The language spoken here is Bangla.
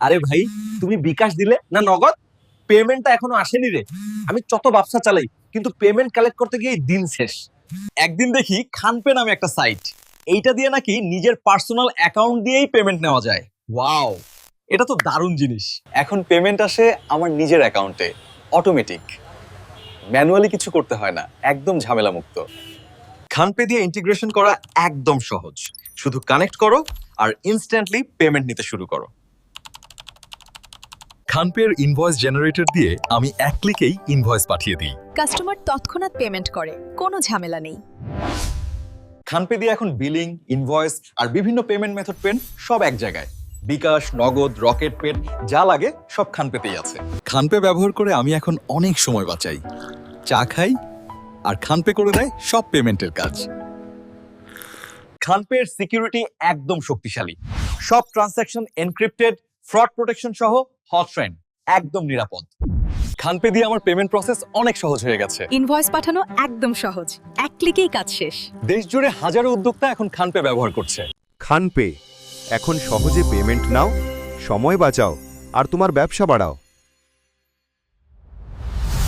আরে ভাই, তুমি বিকাশ দিলে? না নগদ? পেমেন্টটা এখনও আসেনি রে। আমি যত ব্যবসা চালাই, কিন্তু পেমেন্ট কালেক্ট করতে গিয়ে দিন শেষ। একদিন দেখি খানপে নামে একটা সাইট এইটা দিয়ে নাকি নিজের পার্সোনাল অ্যাকাউন্ট দিয়েই পেমেন্ট নেওয়া যায়। ওয়াও এটা তো দারুণ জিনিস। এখন পেমেন্ট আসে আমার নিজের অ্যাকাউন্টে অটোমেটিক ম্যানুয়ালি কিছু করতে হয় না। একদম ঝামেলা মুক্ত। খানপে দিয়ে ইন্টিগ্রেশন করা একদম সহজ। শুধু কানেক্ট করো আর ইনস্ট্যান্টলি পেমেন্ট নিতে শুরু করো। খানপের ইনভয়েস জেনারেটর দিয়ে আমি এক ক্লিকেই ইনভয়েস পাঠিয়ে দিই। কাস্টমার তৎক্ষণাৎ পেমেন্ট করে কোনো ঝামেলা নেই। খানপে দিয়ে এখন বিলিং ইনভয়েস আর বিভিন্ন পেমেন্ট মেথড পেন সব এক জায়গায়। বিকাশ নগদ রকেট পেন যা লাগে সব খানপেতেই আছে। খানপে ব্যবহার করে আমি এখন অনেক সময় বাঁচাই। চা খাই আর খানপে করে দেয় সব পেমেন্টের কাজ। খানপের সিকিউরিটি একদম শক্তিশালী। সব ট্রানজ্যাকশন এনক্রিপ্টেড ফ্রড প্রোটেকশন সহ হট ট্রেন্ড একদম নিরাপদ। খানপে দিয়ে আমার পেমেন্ট প্রসেস অনেক সহজ হয়ে গেছে। ইনভয়েস পাঠানো একদম সহজ। এক ক্লিকেই কাজ শেষ। দেশ জুড়ে হাজারো উদ্যোক্তা এখন খানপে ব্যবহার করছে। খানপে এখন সহজে পেমেন্ট নাও সময় বাঁচাও আর তোমার ব্যবসা বাড়াও।